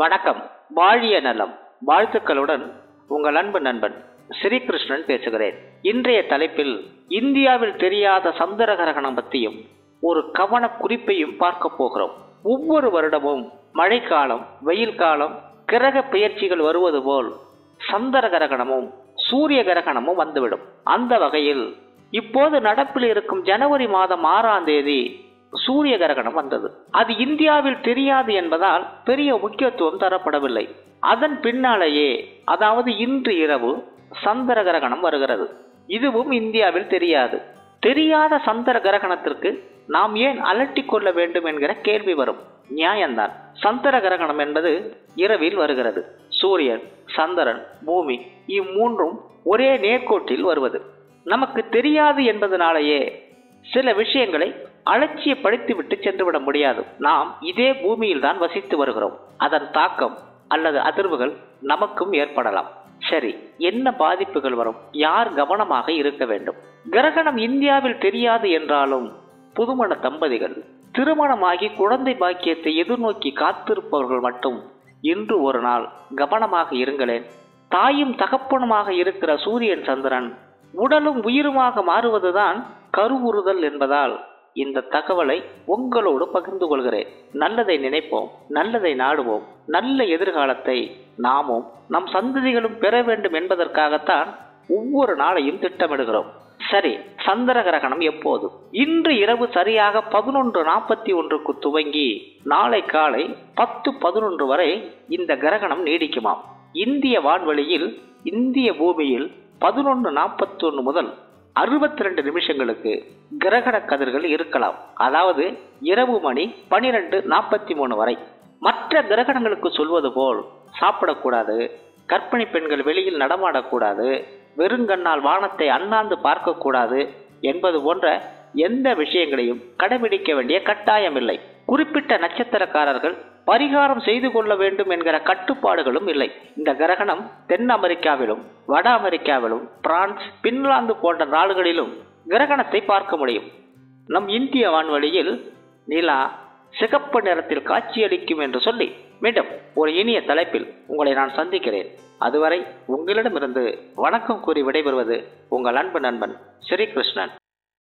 வணக்கம். வாழிய நலம் வாழ்த்துக்களுடன் உங்கள் அன்பு நண்பன் ஸ்ரீகிருஷ்ணன் பேசுகிறேன். இன்றைய தலைப்பில் இந்தியாவில் தெரியாத சந்திர கிரகணம் பற்றியும் ஒரு கவன குறிப்பையும் பார்க்க போகிறோம். ஒவ்வொரு வருடமும் மழைக்காலம் வெயில் காலம் கிரக பெயர்ச்சிகள் வருவது போல் சந்திர கிரகணமும் சூரிய கிரகணமும் வந்துவிடும். அந்த வகையில் இப்போது நடப்பில் இருக்கும் ஜனவரி மாதம் ஆறாம் தேதி சூரிய கிரகணம் வந்தது. அது இந்தியாவில் தெரியாது என்பதால் பெரிய முக்கியத்துவம் தரப்படவில்லை. அதன் பின்னாலேயே அதாவது இன்று இரவு சந்திர கிரகணம் வருகிறது. இதுவும் இந்தியாவில் தெரியாது. தெரியாத சந்திர கிரகணத்திற்கு நாம் ஏன் அலட்டிக் கொள்ள வேண்டும் என்கிற கேள்வி வரும். நியாயம்தான். சந்திர கிரகணம் என்பது இரவில் வருகிறது. சூரியன் சந்திரன் பூமி இம்மூன்றும் ஒரே நேர்கோட்டில் வருவது. நமக்கு தெரியாது என்பதனாலேயே சில விஷயங்களை அலட்சியப்படுத்தி விட்டு சென்றுவிட முடியாது. நாம் இதே பூமியில் தான் வசித்து வருகிறோம். அதன் தாக்கம் அல்லது அதிர்வுகள் நமக்கும் ஏற்படலாம். சரி என்ன பாதிப்புகள் வரும்? யார் கவனமாக இருக்க வேண்டும்? கிரகணம் இந்தியாவில் தெரியாது என்றாலும் புதுமண தம்பதிகள் திருமணமாகி குழந்தை பாக்கியத்தை எதிர்நோக்கி காத்திருப்பவர்கள் மட்டும் இன்று ஒரு நாள் கவனமாக இருங்களேன். தாயும் தகப்பனுமாக இருக்கிற சூரியன் சந்திரன் உடலும் உயிருமாக மாறுவதுதான் கருவுறுதல் என்பதால் இந்த தகவலை உங்களோடு பகிர்ந்து கொள்கிறேன். நல்லதை நினைப்போம் நல்லதை நாடுவோம் நல்ல எதிர்காலத்தை நாமும் நம் சந்ததிகளும் பெற வேண்டும் என்பதற்காகத்தான் ஒவ்வொரு நாளையும் திட்டமிடுகிறோம். சரி சந்திர கிரகணம் எப்போது? இன்று இரவு சரியாக பதினொன்று நாற்பத்தி ஒன்றுக்கு துவங்கி நாளை காலை பத்து பதினொன்று வரை இந்த கிரகணம் நீடிக்குமாம். இந்திய வான்வெளியில் இந்திய பூமியில் பதினொன்று நாற்பத்தி ஒன்று முதல் அறுபத்தி ரெண்டு நிமிஷங்களுக்கு கிரகண கதிர்கள் இருக்கலாம். அதாவது இரவு மணி பனிரெண்டு நாற்பத்தி மூணு வரை. மற்ற கிரகணங்களுக்கு சொல்வது போல் சாப்பிடக்கூடாது கற்பிணி பெண்கள் வெளியில் நடமாடக்கூடாது வெறுங்கண்ணால் வானத்தை அண்ணாந்து பார்க்கக்கூடாது என்பது போன்ற எந்த விஷயங்களையும் கடைபிடிக்க வேண்டிய கட்டாயமில்லை. குறிப்பிட்ட நட்சத்திரக்காரர்கள் பரிகாரம் செய்து கொள்ள வேண்டும் என்கிற கட்டுப்பாடுகளும் இல்லை. இந்த கிரகணம் தென் அமெரிக்காவிலும் வட அமெரிக்காவிலும் பிரான்ஸ் பின்லாந்து போன்ற நாடுகளிலும் கிரகணத்தை பார்க்க முடியும். நம் இந்திய வான்வழியில் நிலா சிகப்பு நிறத்தில் காட்சியளிக்கும் என்று சொல்லி மீண்டும் ஒரு இனிய தலைப்பில் உங்களை நான் சந்திக்கிறேன். அதுவரை உங்களிடமிருந்து வணக்கம் கூறி விடைபெறுவது உங்கள் அன்பு நண்பன் ஸ்ரீகிருஷ்ணன்